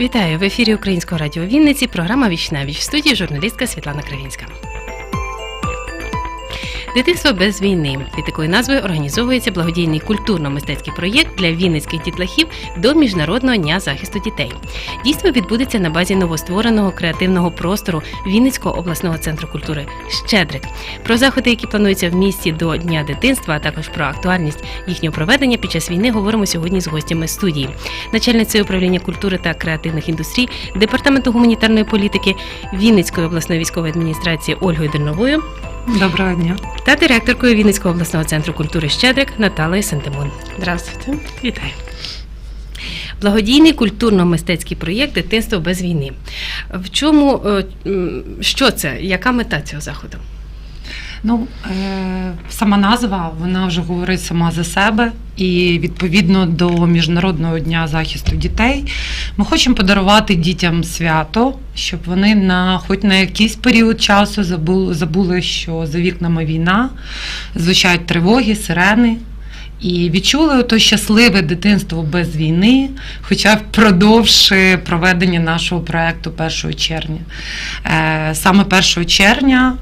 Вітаю в ефірі Українського радіо Вінниці. Програма Віч на віч в студії журналістка Світлана Кривінська. Дитинство без війни під такою назвою організовується благодійний культурно-мистецький проєкт для вінницьких дітлахів до міжнародного дня захисту дітей. Дійство відбудеться на базі новоствореного креативного простору Вінницького обласного центру культури Щедрик. Про заходи, які плануються в місті до Дня дитинства, а також про актуальність їхнього проведення під час війни, говоримо сьогодні з гостями студії. Начальницею управління культури та креативних індустрій департаменту гуманітарної політики Вінницької обласної військової адміністрації Ольгою Дерновою Доброго дня. та директоркою Вінницького обласного центру культури Щедрик Наталею Сентимон. Здравствуйте. Вітаю. Благодійний культурно-мистецький проєкт Дитинство без війни. В чому е, що це? Яка мета цього заходу? Ну, е, сама назва вона вже говорить сама за себе, і відповідно до Міжнародного дня захисту дітей ми хочемо подарувати дітям свято, щоб вони на хоч на якийсь період часу забули, забули, що за вікнами війна, звучать тривоги, сирени. І відчули то щасливе дитинство без війни, хоча впродовж проведення нашого проекту 1 червня. Е, Саме 1 червня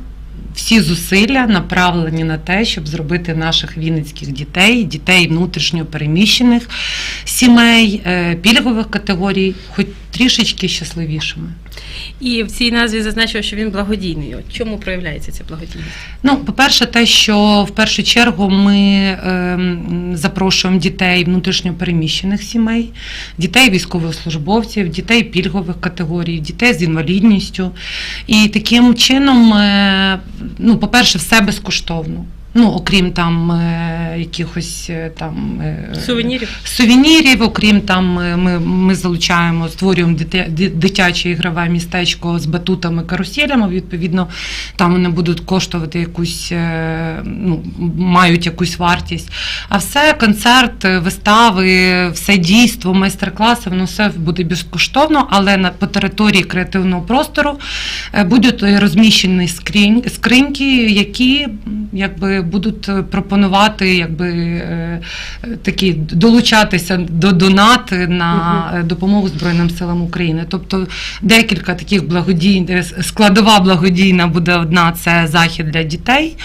всі зусилля направлені на те, щоб зробити наших вінницьких дітей, дітей внутрішньо переміщених сімей, е, пільгових категорій, хоч трішечки щасливішими. І в цій назві зазначив, що він благодійний. От чому проявляється ця благодійність? Ну, по-перше, те, що в першу чергу ми ем, запрошуємо дітей внутрішньо переміщених сімей, дітей військовослужбовців, дітей пільгових категорій, дітей з інвалідністю. І таким чином, е, ну, по-перше, все безкоштовно. Ну, окрім там е, якихось е, там е, Сувенірів? сувенірів, окрім там ми, ми залучаємо, створюємо дитя- дитяче ігрове містечко з батутами, каруселями. Відповідно, там вони будуть коштувати якусь, ну, мають якусь вартість. А все, концерт, е, вистави, все дійство, майстер-класи, воно все буде безкоштовно, але на по території креативного простору е, будуть розміщені скринь, скриньки, які якби будуть е, пропонувати якби е, е, такі долучатися до донат на е, допомогу Збройним силам України. Тобто декілька таких благодійних складова благодійна буде одна це захід для дітей.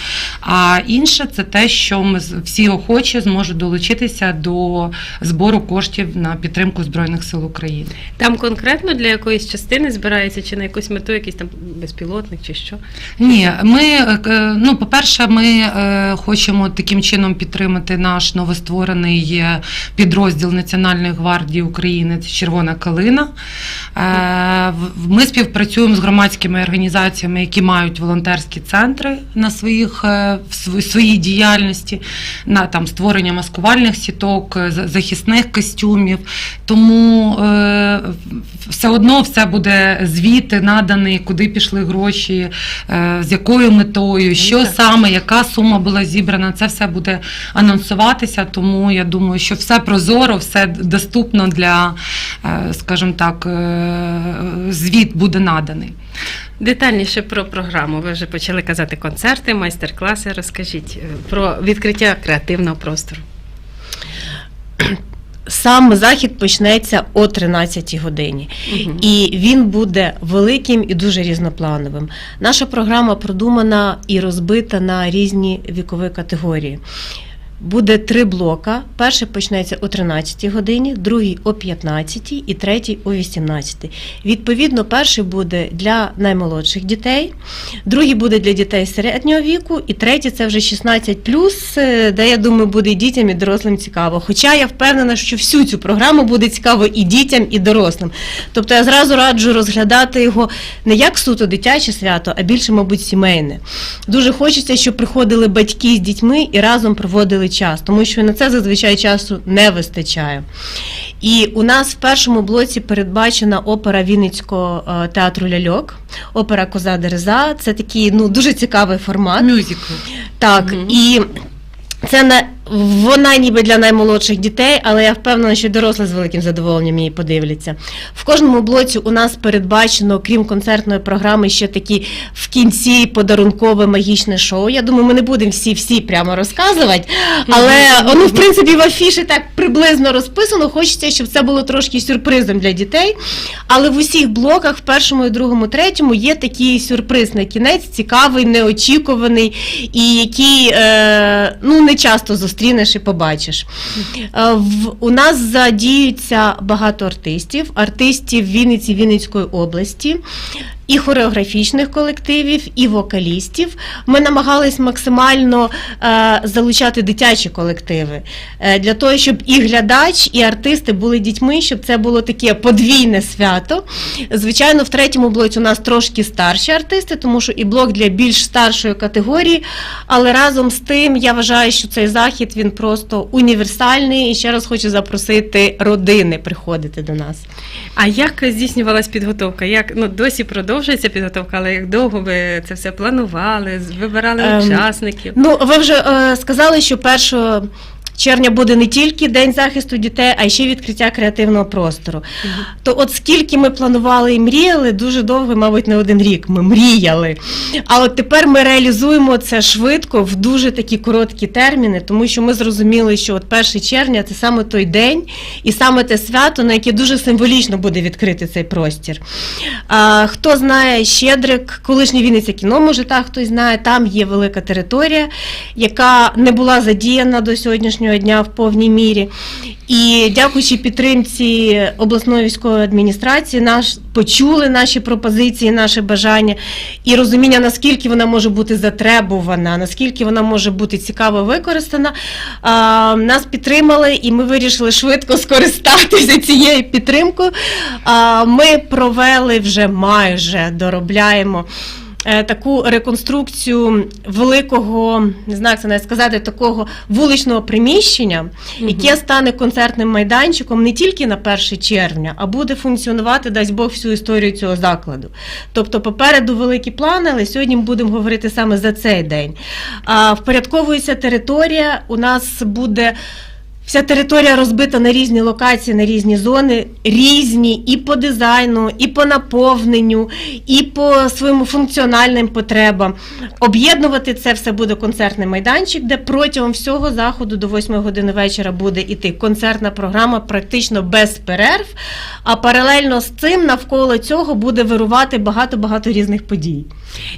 А інше це те, що ми всі охочі зможуть долучитися до збору коштів на підтримку Збройних сил України. Там конкретно для якоїсь частини збирається, чи на якусь мету, якийсь там безпілотник, чи що? Ні, ми е, ну, по-перше, ми е, хочемо таким чином підтримати наш новостворений підрозділ Національної гвардії України це Червона калина. Е, Ми співпрацюємо з громадськими організаціями, які мають волонтерські центри на своїх в своїй діяльності, на там створення маскувальних сіток, е, захисних костюмів. Тому е, все одно все буде звіт наданий, куди пішли гроші, е, з якою метою, що саме, яка сума була зібрана. Це все буде анонсуватися. Тому я думаю, що все прозоро, все доступно для, скажімо так, звіт буде наданий. Детальніше про програму. Ви вже почали казати концерти, майстер-класи. Розкажіть е, про відкриття креативного простору. Сам захід почнеться о 13-й годині, Мгм. і він буде великим і дуже різноплановим. Наша програма продумана і розбита на різні вікові категорії. Буде три блока. Перший почнеться о 13 годині, другий о 15 і третій о 18. Відповідно, перший буде для наймолодших дітей, другий буде для дітей середнього віку, і третій це вже 16 е, де я думаю, буде і дітям, і дорослим цікаво. Хоча я впевнена, що всю цю програму буде цікаво і дітям, і дорослим. Тобто я зразу раджу розглядати його не як суто дитяче свято, а більше, мабуть, сімейне. Дуже хочеться, щоб приходили батьки з дітьми і разом проводили час, тому що на це зазвичай часу не вистачає. І у нас в першому блоці передбачена опера Вінницького е, театру ляльок, опера Коза Дереза. Це такий ну дуже цікавий формат. Мюзикл. Так, Мгм. і це на Вона ніби для наймолодших дітей, але я впевнена, що дорослі з великим задоволенням її подивляться. В кожному блоці у нас передбачено, крім концертної програми, ще такі в кінці подарункове магічне шоу. Я думаю, ми не будемо всі всі прямо розказувати, але ну, в принципі в афіші так приблизно розписано. Хочеться, щоб це було трошки сюрпризом для дітей. Але в усіх блоках, в першому, і другому, третьому, є такий сюрприз на кінець, цікавий, неочікуваний, і який е, ну, не часто зустрінеш і побачиш. Е, у нас задіються багато артистів, артистів Вінниці Вінницької області. І хореографічних колективів, і вокалістів. Ми намагались максимально е, залучати дитячі колективи е, для того, щоб і глядач, і артисти були дітьми, щоб це було таке подвійне свято. Звичайно, в третьому блоці у нас трошки старші артисти, тому що і блок для більш старшої категорії. Але разом з тим я вважаю, що цей захід він просто універсальний. І ще раз хочу запросити родини приходити до нас. А як здійснювалась підготовка? Як ну досі продовжується підготовка, але як довго ви це все планували, вибирали Ем, учасників? Ну, ви вже е, сказали, що 1 червня буде не тільки День захисту дітей, а й ще відкриття креативного простору. То от скільки ми планували і мріяли, дуже довго, мабуть, не один рік ми мріяли. А от тепер ми реалізуємо це швидко в дуже такі короткі терміни, тому що ми зрозуміли, що от 1 червня це саме той день і саме те свято, на яке дуже символічно буде відкрити цей простір. А, хто знає Щедрик, колишнє Вінниця кіно, може так хтось знає, там є велика територія, яка не була задіяна до сьогоднішнього дня в повній мірі. І дякуючи підтримці обласної військової адміністрації, наш почули наші пропозиції, наші бажання і розуміння, наскільки вона може бути затребувана, наскільки вона може бути цікаво використана. А, нас підтримали, і ми вирішили швидко скористатися цією підтримкою. А, ми провели вже майже доробляємо. Е, Таку реконструкцію великого, не знаю, як це навіть сказати, такого вуличного приміщення, яке стане концертним майданчиком не тільки на 1 червня, а буде функціонувати, дасть Бог, всю історію цього закладу. Тобто, попереду великі плани, але сьогодні ми будемо говорити саме за цей день. А, впорядковується територія. У нас буде. Вся територія розбита на різні локації, на різні зони, різні і по дизайну, і по наповненню, і по своїм функціональним потребам. Об'єднувати це все буде концертний майданчик, де протягом всього заходу до 8 години вечора буде іти концертна програма практично без перерв. А паралельно з цим навколо цього буде вирувати багато-багато різних подій.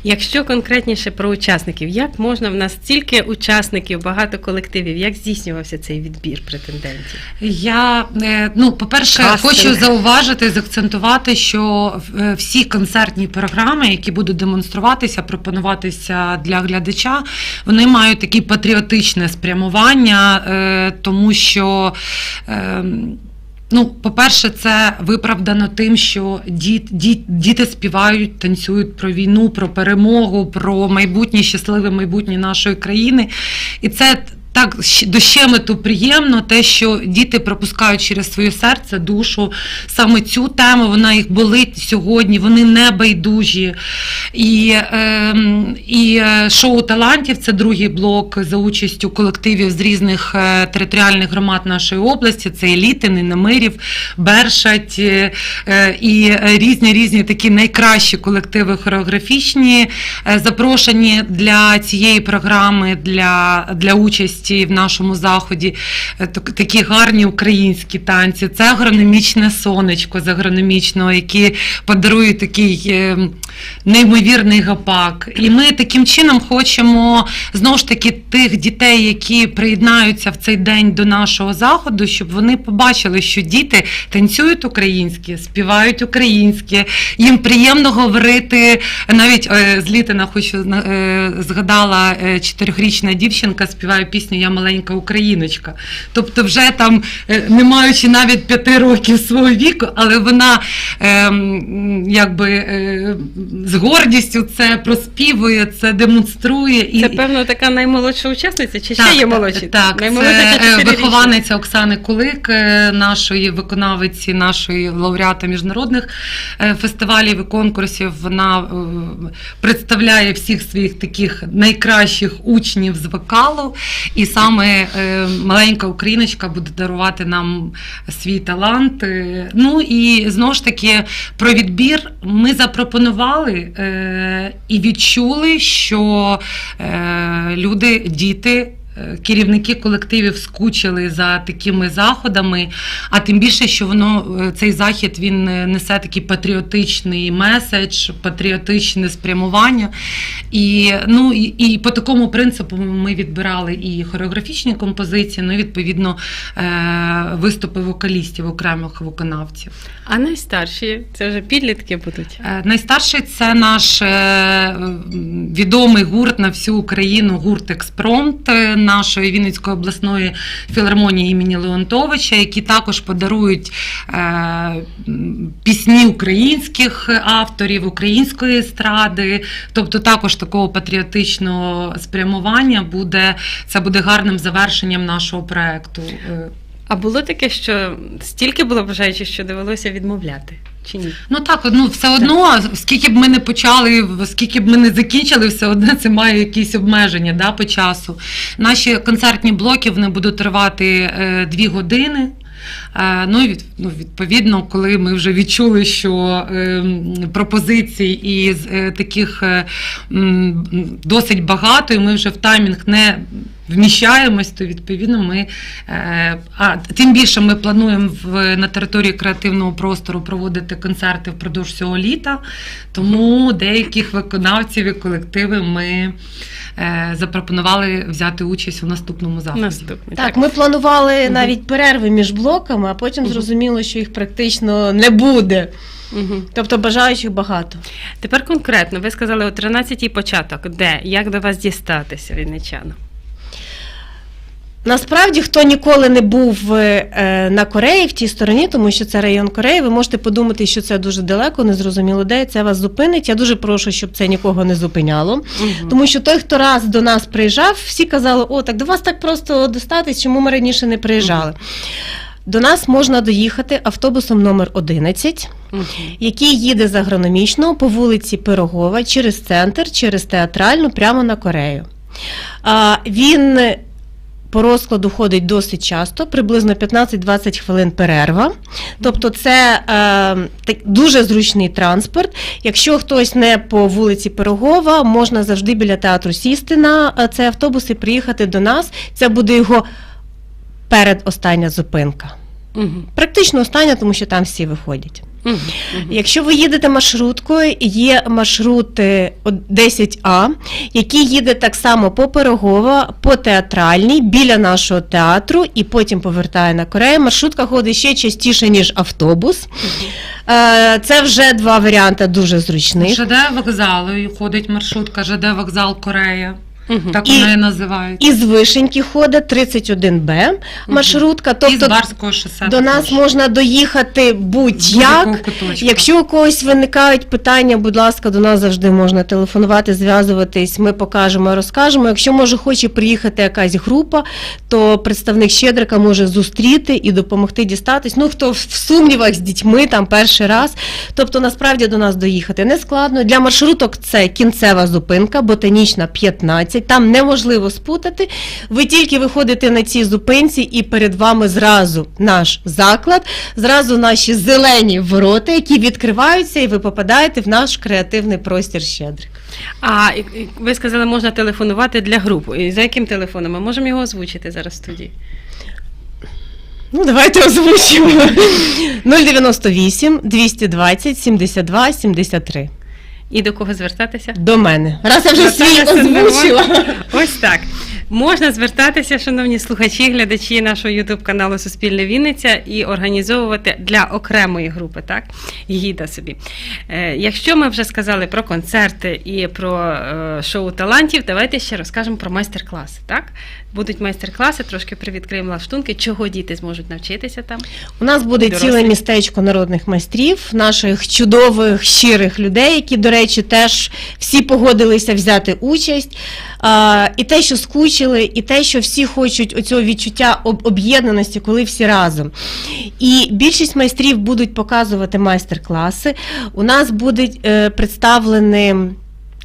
Якщо конкретніше про учасників, як можна в нас стільки учасників, багато колективів, як здійснювався цей відбір претендентів? Я е, ну, по-перше, хочу зауважити, заакцентувати, що е, всі концертні програми, які будуть демонструватися, пропонуватися для глядача, вони мають таке патріотичне спрямування, е, тому що. Ну, по-перше, це виправдано тим, що діт, діт, діти співають, танцюють про війну, про перемогу, про майбутнє, щасливе майбутнє нашої країни. І це так до щемиту приємно, те, що діти пропускають через своє серце, душу саме цю тему. Вона їх болить сьогодні, вони не байдужі. І, ем, і е, шоу талантів це другий блок за участю колективів з різних е, територіальних громад нашої області. Це Елітини, Немирів, Бершать е, і різні різні такі найкращі колективи хореографічні, запрошені для цієї програми для, для участі в нашому заході. Е, Такі гарні українські танці. Це агрономічне сонечко з агрономічного, які подарують такий е, неймовірний гапак. І ми таким чином хочемо знову ж таки тих дітей, які приєднаються в цей день до нашого заходу, щоб вони побачили, що діти танцюють українське, співають українське. Їм приємно говорити. Навіть е, з Літина хочу згадала чотирьохрічна дівчинка, співає пісню Я маленька україночка. Тобто, вже там, е, не маючи навіть п'яти років свого віку, але вона ем, якби е, з гордістю це проспівує, це демонструє. І, Це певно така наймолодша учасниця, чи ще є молодші? Так, Наймолодша це е, вихованиця Оксани Кулик, нашої виконавиці, нашої лауреата міжнародних фестивалів і конкурсів. Вона представляє всіх своїх таких найкращих учнів з вокалу. І саме е, маленька україночка буде дарувати нам свій талант. Е, Ну і знову ж таки про відбір ми запропонували е, і відчули, що люди, діти. Е, Керівники колективів скучили за такими заходами, а тим більше, що воно е, цей захід він е, несе такий патріотичний меседж, патріотичне спрямування. І, ну, і, і по такому принципу ми відбирали і хореографічні композиції, ну і відповідно е, виступи вокалістів, окремих виконавців. А найстарші це вже підлітки будуть. Е, Найстарший це наш е, відомий гурт на всю Україну, гурт Експромт нашої Вінницької обласної філармонії імені Леонтовича, які також подарують е, пісні українських авторів, української естради, тобто також такого патріотичного спрямування буде це буде гарним завершенням нашого проекту. А було таке, що стільки було бажаючих, що довелося відмовляти? Чи ні? Ну так, ну все одно, скільки б ми не почали, скільки б ми не закінчили, все одно це має якісь обмеження да, по часу. Наші концертні блоки вони будуть тривати е, дві години. Е, Ну, і ну, відповідно, коли ми вже відчули, що е, пропозицій і з е, таких е, досить багато, і ми вже в таймінг не вміщаємось, то відповідно ми а тим більше ми плануємо в на території креативного простору проводити концерти впродовж цього літа. Тому деяких виконавців і колективи ми запропонували взяти участь у наступному заході. Наступний. Так, ми планували навіть перерви між блоками, а потім зрозуміло, що їх практично не буде. Угу. Тобто бажаючих багато. Тепер конкретно, ви сказали о 13-й початок. Де? Як до вас дістатися, вінничанам? Насправді, хто ніколи не був е, на Кореї в тій стороні, тому що це район Кореї, ви можете подумати, що це дуже далеко, незрозуміло де, і це вас зупинить. Я дуже прошу, щоб це нікого не зупиняло. Угу. Тому що той, хто раз до нас приїжджав, всі казали, о, так до вас так просто достатись, чому ми раніше не приїжджали. До нас можна доїхати автобусом номер 11, Угу. який їде з агрономічного по вулиці Пирогова через центр, через театральну, прямо на Корею. А, він по розкладу ходить досить часто, приблизно 15-20 хвилин перерва. Тобто це е, дуже зручний транспорт. Якщо хтось не по вулиці Пирогова, можна завжди біля театру сісти на е, цей автобус і приїхати до нас. Це буде його передостання зупинка. Угу. Практично остання, тому що там всі виходять. Угу. Якщо ви їдете маршруткою, є маршрут е, 10А, який їде так само по Пирогова, по театральній, біля нашого театру, і потім повертає на Корею. Маршрутка ходить ще частіше, ніж автобус. Е, Це вже два варіанти дуже зручних. ЖД вокзалу ходить маршрутка, ЖД вокзал Корея. Угу. Так І- вона і називають. Із Вишеньки ходить 31Б маршрутка. З Тобто Барського шосе. до нас також. можна доїхати будь-як. Якщо у когось виникають питання, будь ласка, до нас завжди можна телефонувати, зв'язуватись. Ми покажемо, розкажемо. Якщо може хоче приїхати якась група, то представник Щедрика може зустріти і допомогти дістатись. Ну хто в сумнівах з дітьми там перший раз. Тобто, насправді до нас доїхати не складно. Для маршруток це кінцева зупинка, ботанічна 15. Там неможливо спутати. Ви тільки виходите на цій зупинці, і перед вами зразу наш заклад, зразу наші зелені ворота, які відкриваються, і ви попадаєте в наш креативний простір Щедрик. А ви сказали, можна телефонувати для груп. І за яким телефоном? Ми можемо його озвучити зараз в студії. Ну, давайте озвучимо. 098 220 72 73. І до кого звертатися? До мене. Раз я вже свій озвучила. Ось так. Можна звертатися, шановні слухачі, глядачі нашого Ютуб каналу Суспільне Вінниця і організовувати для окремої групи, так? Гіда собі. Е, якщо ми вже сказали про концерти і про е, шоу талантів, давайте ще розкажемо про майстер-класи. Так? Будуть майстер-класи, трошки привідкриємо лаштунки, чого діти зможуть навчитися там. У нас буде Дорослі. ціле містечко народних майстрів, наших чудових, щирих людей, які, до речі, теж всі погодилися взяти участь. А, і те, що скучили, і те, що всі хочуть оцього відчуття об'єднаності, коли всі разом. І більшість майстрів будуть показувати майстер-класи. У нас будуть е, представлені.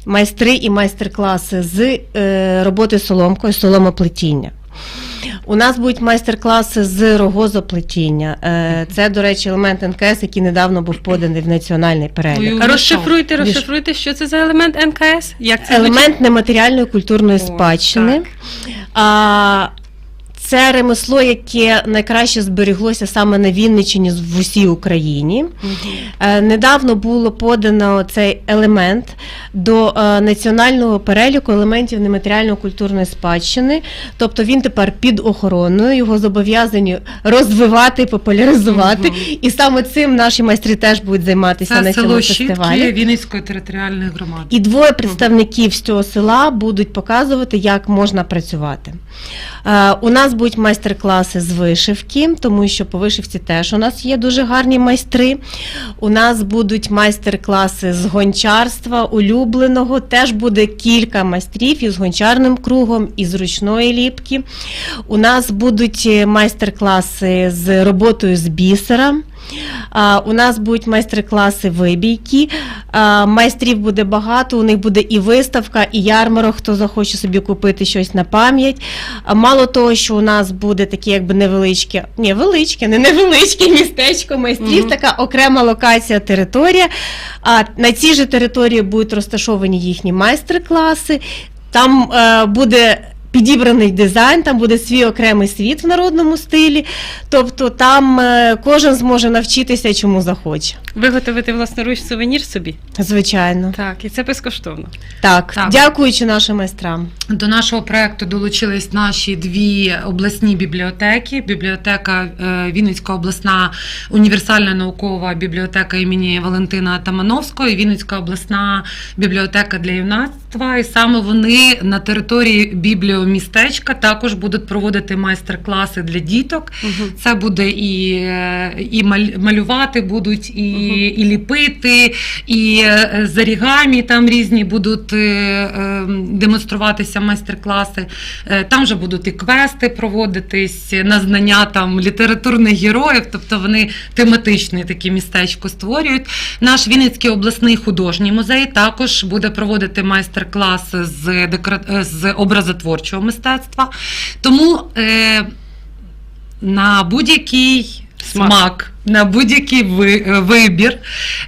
Майстри і майстер-класи з е, роботи соломкою, соломоплетіння. У нас будуть майстер-класи з рогозоплетіння. Е, Це, до речі, елемент НКС, який недавно був поданий в національний перелік. Розшифруйте, розшифруйте, що це за елемент НКС? Як це Елемент нематеріальної культурної О, спадщини. А, це ремесло, яке найкраще зберіглося саме на Вінниччині в усій Україні. Е, Недавно було подано цей елемент до е, національного переліку елементів нематеріальної культурної спадщини. Тобто він тепер під охороною, його зобов'язані розвивати, популяризувати. І саме цим наші майстри теж будуть займатися Це на цьому село фестивалі. Вінницької територіальної громади. І двоє представників з цього села будуть показувати, як можна працювати. Е, У нас будуть майстер-класи з вишивки, тому що по вишивці теж у нас є дуже гарні майстри. У нас будуть майстер-класи з гончарства улюбленого. Теж буде кілька майстрів із гончарним кругом, і з ручної ліпки. У нас будуть е, майстер-класи з роботою з бісера. У нас будуть майстер-класи вибійки. Майстрів буде багато, у них буде і виставка, і ярмарок, хто захоче собі купити щось на пам'ять. Мало того, що у нас буде таке якби невеличке, ні, величке, не невеличке містечко майстрів, Мгм. така окрема локація, територія. А на цій же території будуть розташовані їхні майстер-класи. Там е, буде. Підібраний дизайн, там буде свій окремий світ в народному стилі. Тобто там е, кожен зможе навчитися, чому захоче. Виготовити власноруч сувенір собі. Звичайно. Так, і це безкоштовно. Так, Так. дякуючи нашим майстрам. До нашого проекту долучились наші дві обласні бібліотеки. Бібліотека е, Вінницька обласна універсальна наукова бібліотека імені Валентина Тамановського, і Вінницька обласна бібліотека для юнацтва. І саме вони на території бібліомістечка також будуть проводити майстер-класи для діток. Це буде і, е, і малювати будуть, і, Мгм. і ліпити, і е, з орігамі там різні будуть е, демонструватися майстер-класи. Там вже будуть і квести проводитись на знання там літературних героїв, тобто вони тематичне таке містечко створюють. Наш Вінницький обласний художній музей також буде проводити майстер-класи з, декора... з образотворчого мистецтва. Тому е, на будь-який Смак. смак, на будь-який е, вибір,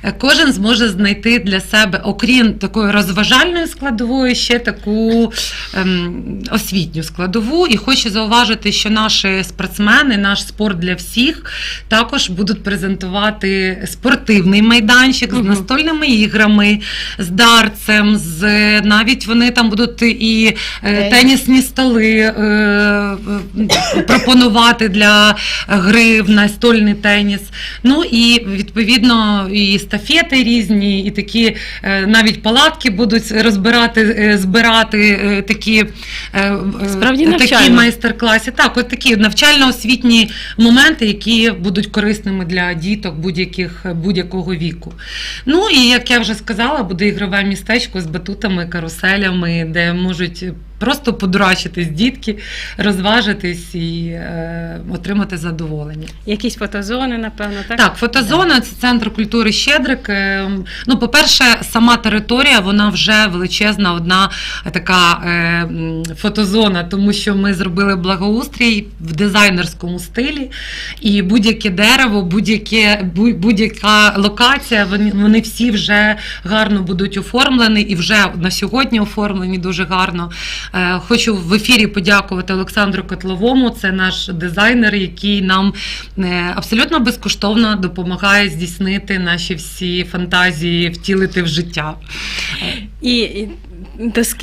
е, кожен зможе знайти для себе, окрім такої розважальної складової, ще таку ем, освітню складову. І хочу зауважити, що наші спортсмени, наш спорт для всіх, також будуть презентувати спортивний майданчик з настольними іграми, з дарцем, з навіть вони там будуть і е, тенісні столи е, е, пропонувати для гри в настольний теніс. Ну і відповідно і естафети різні, і такі е, навіть палатки будуть розбирати, е, збирати е, такі, Справді такі майстер-класи. Так, от такі навчально-освітні моменти, які будуть корисними для діток будь-яких будь-якого віку. Ну і як я вже сказала, буде ігрове містечко з батутами, каруселями, де можуть. Просто подурачитись дітки, розважитись і е, отримати задоволення. Якісь фотозони, напевно, так? Так, фотозона це центр культури Щедрик. Е, Ну, по-перше, сама територія, вона вже величезна, одна така е, фотозона, тому що ми зробили благоустрій в дизайнерському стилі, і будь-яке дерево, будь-яке, будь-яка локація, вони, вони всі вже гарно будуть оформлені і вже на сьогодні оформлені дуже гарно. Е, Хочу в ефірі подякувати Олександру Котловому. Це наш дизайнер, який нам е, абсолютно безкоштовно допомагає здійснити наші всі фантазії, втілити в життя. І,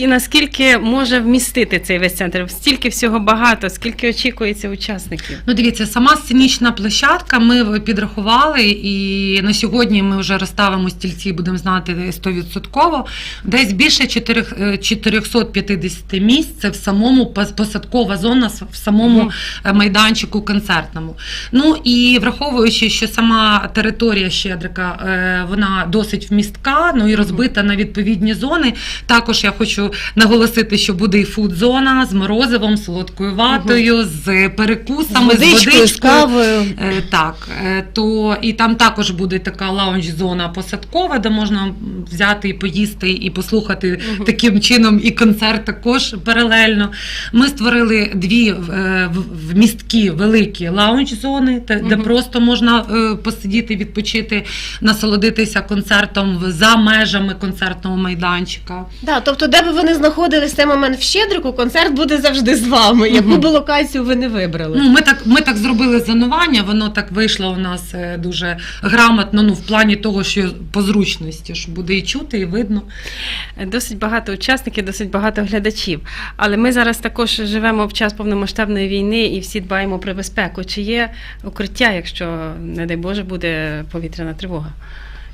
наскільки може вмістити цей весь центр? Стільки всього багато, скільки очікується учасників? Ну, дивіться, сама сценічна площадка. Ми підрахували, і на сьогодні ми вже розставимо стільці, будемо знати 100%. Десь більше 4, е, 450 місць. Це в самому посадкова зона в самому е, майданчику концертному. Ну і враховуючи, що сама територія Щедрика е, вона досить вмістка, ну і розбита на відповідні зони. Так також я хочу наголосити, що буде і фуд-зона з морозивом, солодкою ватою, з перекусами, з водичкою, з кавою. Е, Так, е, то і там також буде така лаунж-зона посадкова, де можна взяти і поїсти, і послухати Мгм. таким чином і концерт також паралельно. Ми створили дві е, в- вмісткі великі лаунж-зони, де, де просто можна е, посидіти, відпочити, насолодитися концертом за межами концертного майданчика. Да, тобто, де би ви не знаходились в цей момент в Щедрику, концерт буде завжди з вами, яку би локацію ви не вибрали. Ну, ми так, ми так зробили зонування, воно так вийшло у нас е, дуже грамотно, ну, в плані того, що по зручності, що буде і чути, і видно. Досить багато учасників, досить багато глядачів. Але ми зараз також живемо в час повномасштабної війни і всі дбаємо про безпеку. Чи є укриття, якщо, не дай Боже, буде повітряна тривога?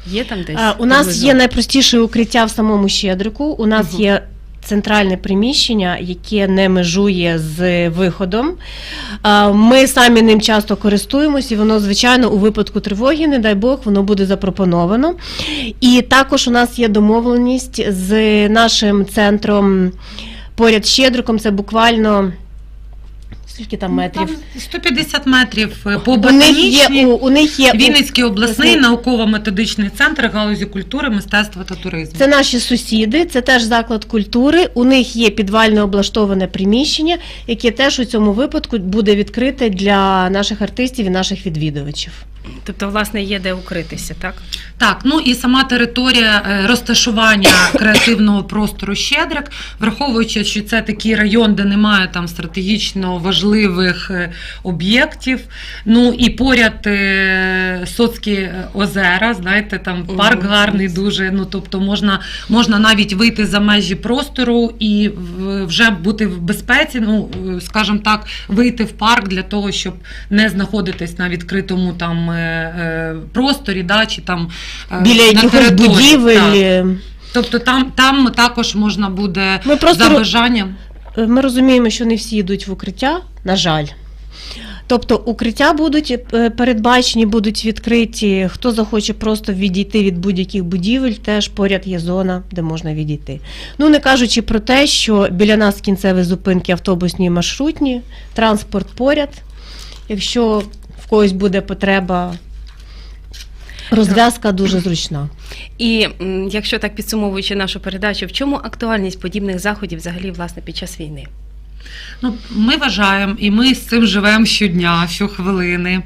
Є там десь? А, у нас поблизу? є найпростіше укриття в самому Щедрику. У нас Мгм. є центральне приміщення, яке не межує з виходом. Ми самі ним часто користуємося, і воно, звичайно, у випадку тривоги, не дай Бог, воно буде запропоновано. І також у нас є домовленість з нашим центром поряд з Щедриком. Це буквально скільки там метрів? Там 150 метрів е, по у них є у, у них є Вінницький обласний обласний- науково-методичний центр галузі культури, мистецтва та туризму. Це наші сусіди, це теж заклад культури. У них є підвально облаштоване приміщення, яке теж у цьому випадку буде відкрите для наших артистів і наших відвідувачів. Тобто, власне, є де укритися, так? Так, ну і сама територія е, розташування креативного простору Щедрик, враховуючи, що це такий район, де немає там стратегічно важливих е, об'єктів. Ну і поряд е, Соцькі е, озера, знаєте, там парк гарний дуже. Ну тобто можна, можна навіть вийти за межі простору і вже бути в безпеці. Ну скажімо так, вийти в парк для того, щоб не знаходитись на відкритому там просторі, да, чи там Біля якихось будівель. Так. Тобто там, там також можна буде Ми просто за бажанням. Ми розуміємо, що не всі йдуть в укриття, на жаль. Тобто укриття будуть е, передбачені, будуть відкриті. Хто захоче просто відійти від будь-яких будівель, теж поряд є зона, де можна відійти. Ну не кажучи про те, що біля нас кінцеві зупинки автобусні маршрутні, транспорт поряд. Якщо в когось буде потреба, розв'язка дуже зручна. І якщо так підсумовуючи нашу передачу, в чому актуальність подібних заходів взагалі власне під час війни? Ну, ми вважаємо, і ми з цим живемо щодня, щохвилини,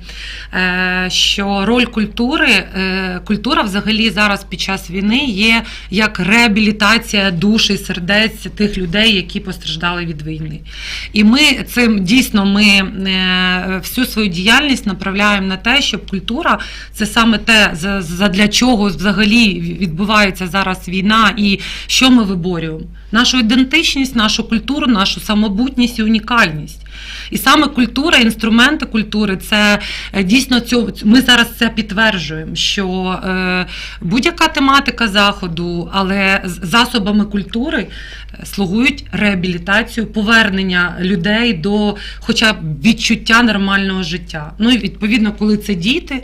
е, що роль культури, е, культура взагалі зараз під час війни є як реабілітація душ і сердець тих людей, які постраждали від війни. І ми цим дійсно ми е, всю свою діяльність направляємо на те, щоб культура це саме те, за- задля чого взагалі відбувається зараз війна, і що ми виборюємо. Нашу ідентичність, нашу культуру, нашу самобутність і унікальність. І саме культура, інструменти культури це е, дійсно цю, ми зараз це підтверджуємо, що е, будь-яка тематика заходу, але засобами культури е, слугують реабілітацію, повернення людей до хоча б відчуття нормального життя. Ну і відповідно, коли це діти.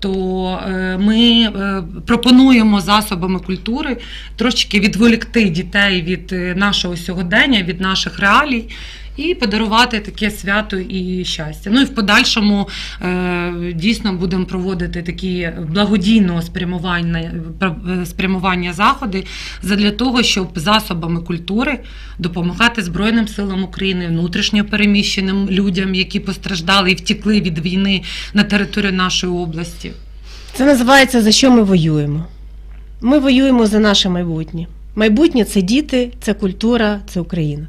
То е, ми е, пропонуємо засобами культури трошечки відволікти дітей від е, нашого сьогодення, від наших реалій. І подарувати таке свято і щастя. Ну і в подальшому е, дійсно будемо проводити такі благодійного спрямування, е, спрямування заходи задля того, щоб засобами культури допомагати Збройним силам України, внутрішньо переміщеним людям, які постраждали і втекли від війни на територію нашої області. Це називається за що ми воюємо. Ми воюємо за наше майбутнє. Майбутнє це діти, це культура, це Україна.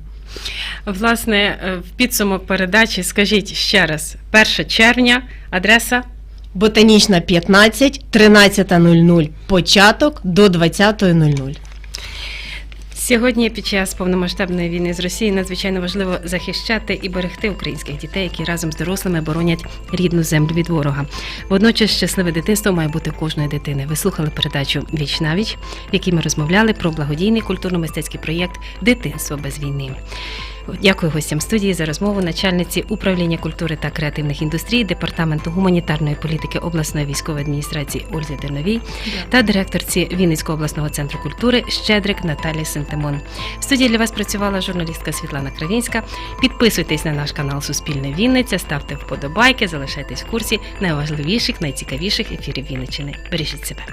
Власне, е, в підсумок передачі скажіть ще раз: 1 червня, адреса? Ботанічна 15, 13.00 початок до 20.00. Сьогодні під час повномасштабної війни з Росією надзвичайно важливо захищати і берегти українських дітей, які разом з дорослими боронять рідну землю від ворога. Водночас щасливе дитинство має бути кожної дитини. Ви слухали передачу Віч на віч, в якій ми розмовляли про благодійний культурно-мистецький проєкт Дитинство без війни. Дякую гостям студії за розмову начальниці управління культури та креативних індустрій департаменту гуманітарної політики обласної військової адміністрації Ользі Терновій та директорці Вінницького обласного центру культури Щедрик Наталії Сентимон. В студії для вас працювала журналістка Світлана Кравінська. Підписуйтесь на наш канал Суспільне Вінниця, ставте вподобайки, залишайтесь в курсі найважливіших, найцікавіших ефірів Вінниччини. Бережіть себе.